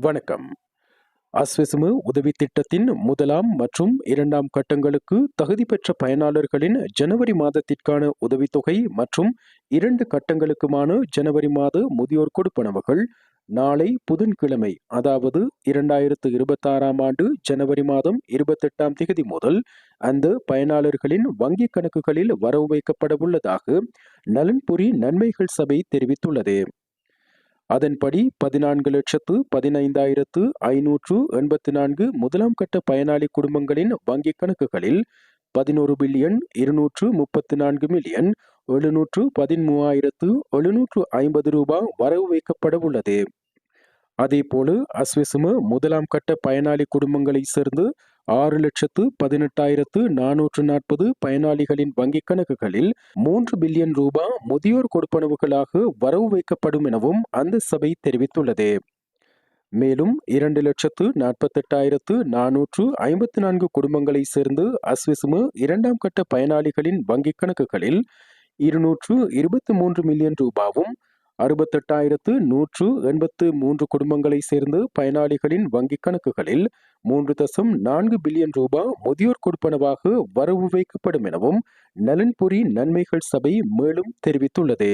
வணக்கம். அஸ்விசுமு உதவி திட்டத்தின் முதலாம் மற்றும் இரண்டாம் கட்டங்களுக்கு தகுதி பெற்ற பயனாளர்களின் ஜனவரி மாதத்திற்கான உதவித்தொகை மற்றும் இரண்டு கட்டங்களுக்குமான ஜனவரி மாத முதியோர் கொடுப்பனவுகள் நாளை புதன்கிழமை அதாவது இரண்டாயிரத்து இருபத்தாறாம் ஆண்டு ஜனவரி மாதம் இருபத்தெட்டாம் தேதி முதல் அந்த பயனாளர்களின் வங்கிக் கணக்குகளில் வரவு வைக்கப்பட உள்ளதாக நலன்புரி நன்மைகள் சபை தெரிவித்துள்ளது. அதன்படி பதினான்கு லட்சத்து பதினைந்தாயிரத்து ஐநூற்று எண்பத்தி நான்கு முதலாம் கட்ட பயனாளி குடும்பங்களின் வங்கிக் கணக்குகளில் பதினோரு பில்லியன் இருநூற்று முப்பத்தி நான்கு மில்லியன் எழுநூற்று பதிமூவாயிரத்து எழுநூற்று ஐம்பது ரூபாய் வரவு வைக்கப்பட உள்ளது. அதேபோல அஸ்விசும முதலாம் கட்ட பயனாளி குடும்பங்களை சேர்ந்து ஆறு லட்சத்து பதினெட்டாயிரத்து நானூற்று நாற்பது பயனாளிகளின் வங்கிக் கணக்குகளில் மூன்று பில்லியன் ரூபாய் முதியோர் கொடுப்பனவுகளாக வரவு வைக்கப்படும் எனவும் அந்த சபை தெரிவித்துள்ளது. மேலும் இரண்டு லட்சத்து நாற்பத்தெட்டாயிரத்து நானூற்று ஐம்பத்தி நான்கு குடும்பங்களை சேர்ந்து அஸ்விசுமு இரண்டாம் கட்ட பயனாளிகளின் வங்கிக் கணக்குகளில் இருநூற்று இருபத்தி மூன்று மில்லியன் ரூபாவும் அறுபத்தெட்டாயிரத்து நூற்று எண்பத்து மூன்று குடும்பங்களைச் சேர்ந்து பயனாளிகளின் வங்கிக் கணக்குகளில் மூன்று தசம் நான்கு பில்லியன் ரூபாய் முதியோர் கொடுப்பனவாக வரவு வைக்கப்படும் எனவும் நலன்புரி நன்மைகள் சபை மேலும் தெரிவித்துள்ளது.